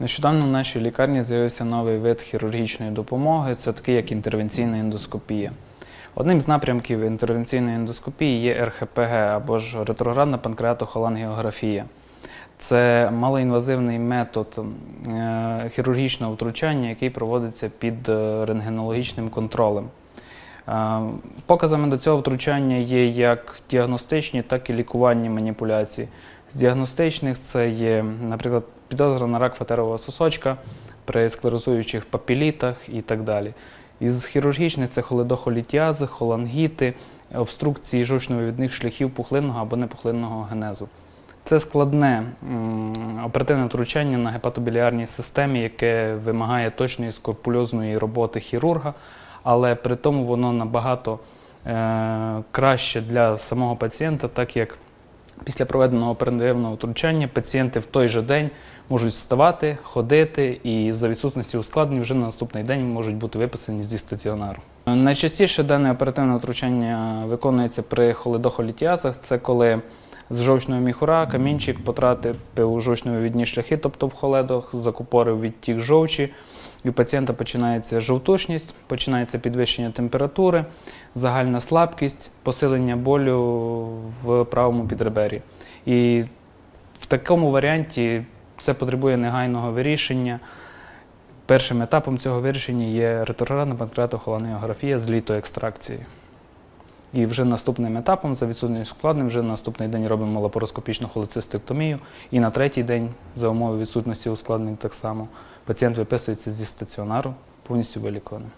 Нещодавно в нашій лікарні з'явився новий вид хірургічної допомоги, це такий як інтервенційна ендоскопія. Одним з напрямків інтервенційної ендоскопії є РХПГ або ж ретроградна панкреатохолангіографія. Це малоінвазивний метод е, хірургічного втручання, який проводиться під е, рентгенологічним контролем. Е, Показами до цього втручання є як діагностичні, так і лікувальні маніпуляції. З діагностичних це є, наприклад, підозра на рак фатерового сосочка при склерозуючих папілітах і так далі. Із хірургічних це холедохолітіази, холангіти, обструкції жовчно-вивідних шляхів пухлинного або непухлинного генезу. Це складне оперативне втручання на гепатобіліарній системі, яке вимагає точної скрупульозної роботи хірурга, але при тому воно набагато е, краще для самого пацієнта, так як після проведеного оперативного втручання пацієнти в той же день можуть вставати, ходити і за відсутності ускладнень вже на наступний день можуть бути виписані зі стаціонару. Найчастіше дане оперативне втручання виконується при холедохолітіазах. Це коли з жовчного міхура камінчик потрапив у жовчно-вивідні шляхи, тобто в холедах, закупорив відтік жовчі, і у пацієнта починається жовтушність, починається підвищення температури, загальна слабкість, посилення болю в правому підребері. І в такому варіанті це потребує негайного вирішення. Першим етапом цього вирішення є ретроградна панкреатохолангіографія з літоекстракцією. І вже наступним етапом, за відсутністю складним, вже наступний день робимо лапароскопічну холецистектомію. І на третій день, за умови відсутності ускладнень, так само пацієнт виписується зі стаціонару повністю вилікованим.